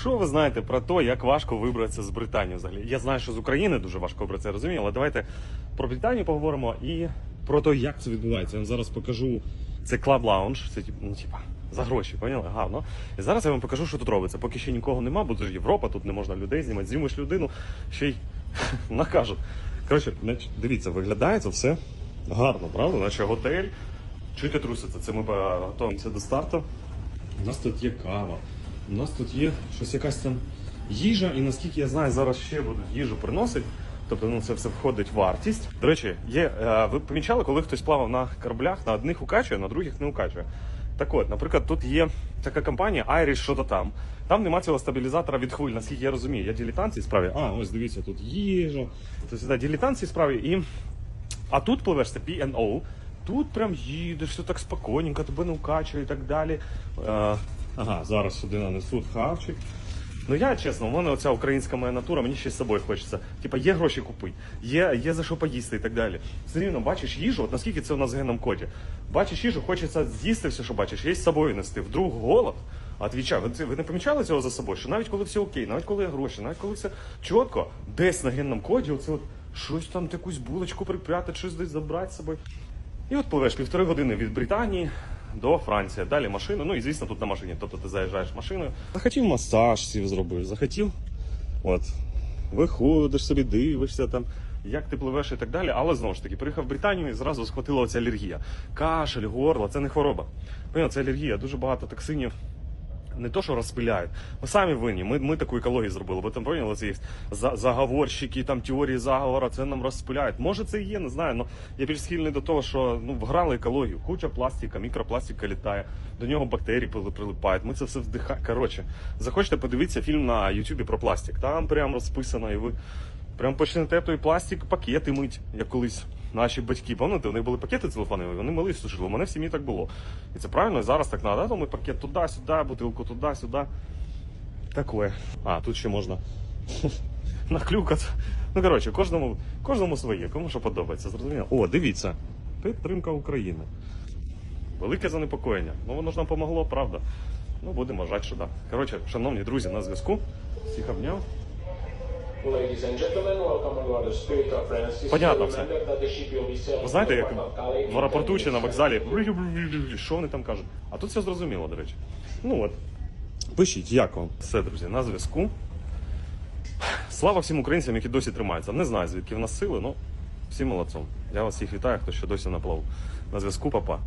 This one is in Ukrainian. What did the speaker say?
Що ви знаєте про те, як важко вибратися з Британії взагалі? Я знаю, що з України дуже важко вибратися, я розумію, але давайте про Британію поговоримо і про те, як це відбувається. Я вам зараз покажу. Це Club Lounge, це ну, типа, за гроші, поняли? Гарно. І зараз я вам покажу, що тут робиться. Поки ще нікого нема, бо це ж Європа, тут не можна людей знімати. Знімеш людину, ще й накажуть. Коротше, дивіться, виглядає це все гарно, правда? Наче готель. Чуєте труситься? Це ми е, готуємося до старту. У нас тут є кава, у нас тут є щось якась там їжа, і наскільки я знаю, зараз ще будуть їжу приносити. Тобто ну, це все входить в вартість. До речі, є, е, ви помічали, коли хтось плавав на кораблях, на одних укачує, на других не укачує. Так от, наприклад, тут є така компанія Irish що-то там. Там нема цього стабілізатора від хвиль, наскільки я розумію. Я дилетант справі. А, ось дивіться, тут їжа. Тобто, дилетант цій справі. І... А тут пливеш це P&O, тут прям їдеш, все так спокійненько, тебе не укачує і так далі. Е, ага, зараз сюди нанесуть хавчик. Ну я чесно, у мене оця українська моя натура, мені ще з собою хочеться. Типа є гроші купити, є, є за що поїсти і так далі. Все рівно бачиш їжу, от наскільки це у нас в генном коді. Бачиш їжу, хочеться з'їсти все, що бачиш, є з собою нести. Вдруг голод. Отвічаю, ви, ви не помічали цього за собою? Що навіть коли все окей, навіть коли є гроші, навіть коли все чітко, десь на генному коді, оце от щось там, якусь булочку припрятати, щось десь забрати з собою. І от пливеш півтори години від Британії до Франції. Далі машину. Ну і звісно, тут на машині. Тобто ти заїжджаєш машиною. Захотів масаж сів зробив, захотів. От. Виходиш собі, дивишся там, як ти пливеш і так далі. Але знову ж таки, приїхав в Британію і зразу схватила оця алергія. Кашель, горло, це не хвороба. Понятно, це алергія, дуже багато токсинів. Не то, що розпиляють. Ми самі винні. Ми, ми таку екологію зробили. Бо там поняли, ці за- заговорщики, там теорії заговора, це нам розпиляють. Може, це і є, не знаю. Ну я більш схильний до того, що ну вграли екологію. Куча пластика, мікропластика літає, до нього бактерії прили- прилипають. Ми це все вдихаємо. Коротше, захочете подивитися фільм на Ютубі про пластик. Там прям розписано, і ви прям почнете той пластик, пакети мить, як колись. Наші батьки, пам'ятаєте, у них були пакети телефонові, вони мали сушили. У мене в сім'ї так було. І це правильно, і зараз так треба. Ми пакет туди-сюди, бутилку туди-сюди. Такое. А, тут ще можна наклюкати. Ну, коротше, кожному, кожному своє, кому що подобається. Зрозуміло? О, дивіться. Підтримка України. Велике занепокоєння. Ну, воно ж нам помогло, правда. Ну, будемо жати, що да. Коротше, шановні друзі, на зв'язку. Всіх обняв. Ladies and gentlemen, Понятно все. Ви знаєте, як в аеропорту чи на вокзалі, що вони там кажуть. А тут все зрозуміло, до речі. Ну от. Пишіть, як вам. Все, друзі, на зв'язку. Слава всім українцям, які досі тримаються. Не знаю, звідки в нас сили, але всім молодцом. Я вас всіх вітаю, хто ще досі на плаву. На зв'язку, папа.